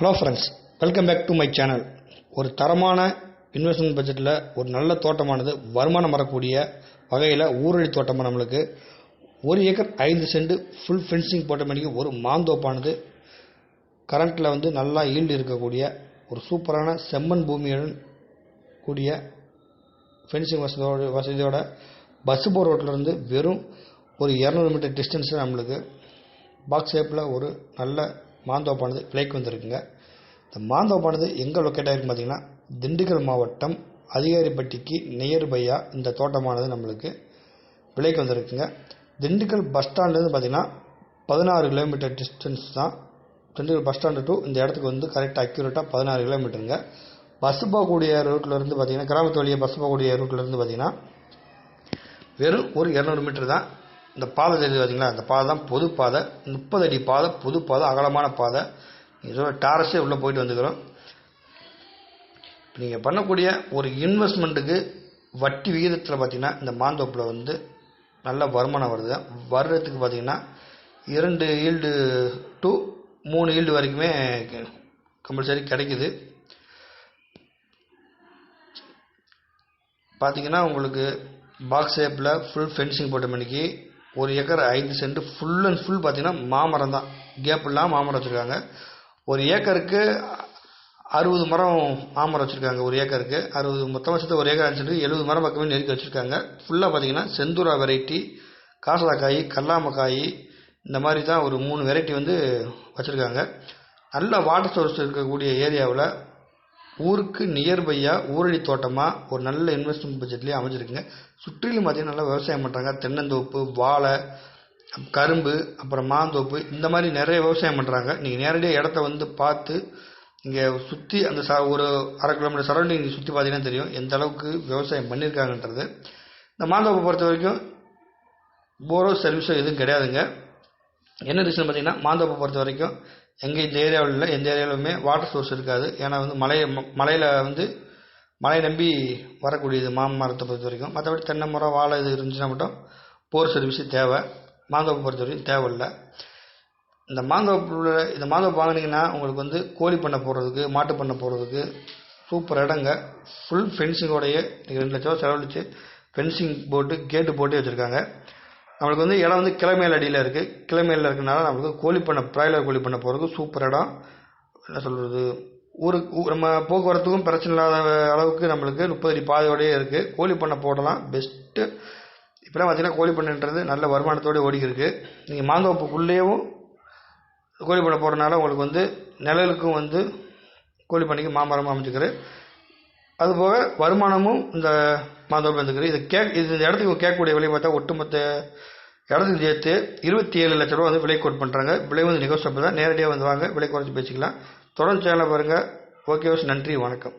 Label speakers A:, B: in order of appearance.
A: Hello friends welcome back to my channel ஒரு தரமான investment பட்ஜெட்டில் ஒரு நல்ல தோட்டமானது வருமானம் வரக்கூடிய வகையில் ஊரடி தோட்டமாக நம்மளுக்கு. ஒரு ஏக்கர் ஐந்து சென்ட் ஃபுல் ஃபென்சிங் போட்ட மணிக்கு ஒரு மாந்தோப்பானது. கரண்ட்டில் வந்து நல்லா ஈல்டு இருக்கக்கூடிய ஒரு சூப்பரான செம்மண் பூமியுடன் கூடிய ஃபென்சிங் வசதியோட வசதியோட பஸ் போர் ரோட்லேருந்து வெறும் ஒரு இரநூறு மீட்டர் டிஸ்டன்ஸில் நம்மளுக்கு பாக்ஸ் ஷேப்பில் ஒரு நல்ல மாந்தோப்பானது விலைக்கு வந்திருக்குங்க. இந்த மாந்தோப்பானது எங்கே லொக்கேட் ஆகிருக்கு பார்த்தீங்கன்னா திண்டுக்கல் மாவட்டம் அதிகாரிப்பட்டிக்கு நியர்பையாக இந்த தோட்டமானது நம்மளுக்கு விலைக்கு வந்திருக்குங்க. திண்டுக்கல் பஸ் ஸ்டாண்ட்லேருந்து பார்த்தீங்கன்னா பதினாறு கிலோமீட்டர் டிஸ்டன்ஸ் தான் திண்டுக்கல் பஸ் ஸ்டாண்டு டு இந்த இடத்துக்கு வந்து கரெக்டாக அக்யூரேட்டாக பதினாறு கிலோமீட்டருங்க பஸ் போகக்கூடிய ரூட்டில் இருந்து பார்த்தீங்கன்னா கிராமத்து வழியாக பஸ் போகக்கூடிய ரூட்டில் இருந்து பார்த்தீங்கன்னா வெறும் ஒரு இரநூறு மீட்டர் தான் இந்த பாதை தெரியுது பார்த்தீங்களா அந்த பாதை தான் பொது பாதை. முப்பது அடி பாதை பொது பாதை அகலமான பாதை. இதோட டாரஸே உள்ளே போயிட்டு வந்துக்கிறோம். நீங்கள் பண்ணக்கூடிய ஒரு இன்வெஸ்ட்மெண்ட்டுக்கு வட்டி விகிதத்தில் பார்த்தீங்கன்னா இந்த மாந்தோப்பில் வந்து நல்ல வருமானம் வருது. வர்றதுக்கு பார்த்தீங்கன்னா இரண்டு ஈல்டு டு மூணு ஈல்டு வரைக்குமே கம்பல்சரி கிடைக்குது. பார்த்தீங்கன்னா உங்களுக்கு பாக்ஸ் ஷேப்பில் ஃபுல் ஃபென்சிங் போட்ட மணிக்கு ஒரு ஏக்கர் ஐந்து சென்ட் ஃபுல் அண்ட் ஃபுல் பார்த்தீங்கன்னா மாமரம் தான். கேப் இல்லாமல் மாமரம் வச்சுருக்காங்க. ஒரு ஏக்கருக்கு அறுபது மரம் மாமரம் வச்சுருக்காங்க ஒரு ஏக்கருக்கு. அறுபது மொத்தமாக சேர்த்து ஒரு ஏக்கர் அஞ்சு சென்ட் எழுபது மரம் பக்கமே நெருக்கி வச்சுருக்காங்க. ஃபுல்லாக பார்த்தீங்கன்னா செந்தூரா வெரைட்டி காசலாக்காய் கல்லாமக்காய் இந்த மாதிரி தான் ஒரு மூணு வெரைட்டி வந்து வச்சுருக்காங்க. நல்ல வாட்டர் சோர்ஸ் இருக்கக்கூடிய ஏரியாவில் ஊருக்கு நியர்பையாக ஊரடி தோட்டமாக ஒரு நல்ல இன்வெஸ்ட்மெண்ட் பட்ஜெட்லேயே அமைஞ்சிருக்குங்க. சுற்றிலும் பார்த்தீங்கன்னா நல்லா விவசாயம் பண்ணுறாங்க தென்னந்தோப்பு வாழை கரும்பு அப்புறம் மாந்தோப்பு இந்த மாதிரி நிறைய விவசாயம் பண்ணுறாங்க நீங்கள் நேரடியாக இடத்த வந்து பார்த்து இங்கே சுற்றி அந்த ச ஒரு அரை கிலோமீட்டர் சரௌண்டிங் சுற்றி பார்த்தீங்கன்னா தெரியும். எந்த அளவுக்கு விவசாயம் பண்ணியிருக்காங்கன்றது இந்த மாந்தோப்பை பொறுத்த வரைக்கும் போரோ சர்வீஸோ எதுவும் கிடையாதுங்க. என்ன ரீசன் பார்த்தீங்கன்னா மாந்தோப்பை பொறுத்த வரைக்கும் எங்கே இந்த ஏரியாவில் இல்லை எந்த ஏரியாவிலுமே வாட்டர் சோர்ஸ் இருக்காது. ஏன்னா வந்து மலை மலையில் வந்து மலையை நம்பி வரக்கூடியது மாமரத்தை பொறுத்த வரைக்கும். மற்றபடி தென்னை மரம் வாழை இது இருந்துச்சுன்னா மட்டும் போர் சர்வீஸு தேவை. மாந்தோப்பை பொறுத்த வரைக்கும் தேவையில்லை இந்த மாந்தோப்பில் இந்த மாந்தோப்பு வாங்கினீங்கன்னா உங்களுக்கு வந்து கோழி பண்ணை போடுறதுக்கு மாட்டு பண்ணை போடுறதுக்கு சூப்பர் இடங்க. ஃபுல் ஃபென்சிங்கோடைய நீங்கள் ரெண்டு லட்ச ரூபா செலவழித்து ஃபென்சிங் போட்டு கேட்டு போட்டு வச்சுருக்காங்க. நம்மளுக்கு வந்து இடம் வந்து கிளமேல் அடியில் இருக்குது கிளமேலில் இருக்கனால நம்மளுக்கு கோழி பண்ணை ப்ராய்லர் கோழி பண்ணை போகிறதுக்கு சூப்பர் இடம். என்ன சொல்கிறது ஊருக்கு நம்ம போக்குவரத்துக்கும் பிரச்சனை இல்லாத அளவுக்கு நம்மளுக்கு முப்பது அடி பாதையோடயே இருக்குது கோழி பண்ணை போடலாம். பெஸ்ட்டு இப்போலாம் பார்த்தீங்கன்னா கோழி பண்ணைன்றது நல்ல வருமானத்தோடு ஓடிக்கிருக்கு. நீங்கள் மாந்தோப்புக்குள்ளேயும் கோழி பண்ணை போடுறதுனால உங்களுக்கு வந்து நிழலுக்கும் வந்து கோழி பண்ணைக்கு மாமரமாக அமைஞ்சிக்கிற அதுபோக வருமானமும் இந்த மாந்தோப்பு வந்துக்குது இது கேக் இது இந்த இடத்துக்கு கேட்கக்கூடிய விலை பார்த்தா ஒட்டுமொத்த இடத்துக்கு சேர்த்து இருபத்தி ஏழு லட்ச ரூபா வந்து விலை கோட் பண்ணுறாங்க விலை வந்து நிகழ்ச்சி தான். நேரடியாக வந்து வாங்க. விலை குறைச்சி பேசிக்கலாம். தொடர்ந்து சேனலை பாருங்கள் ஓகே நன்றி வணக்கம்.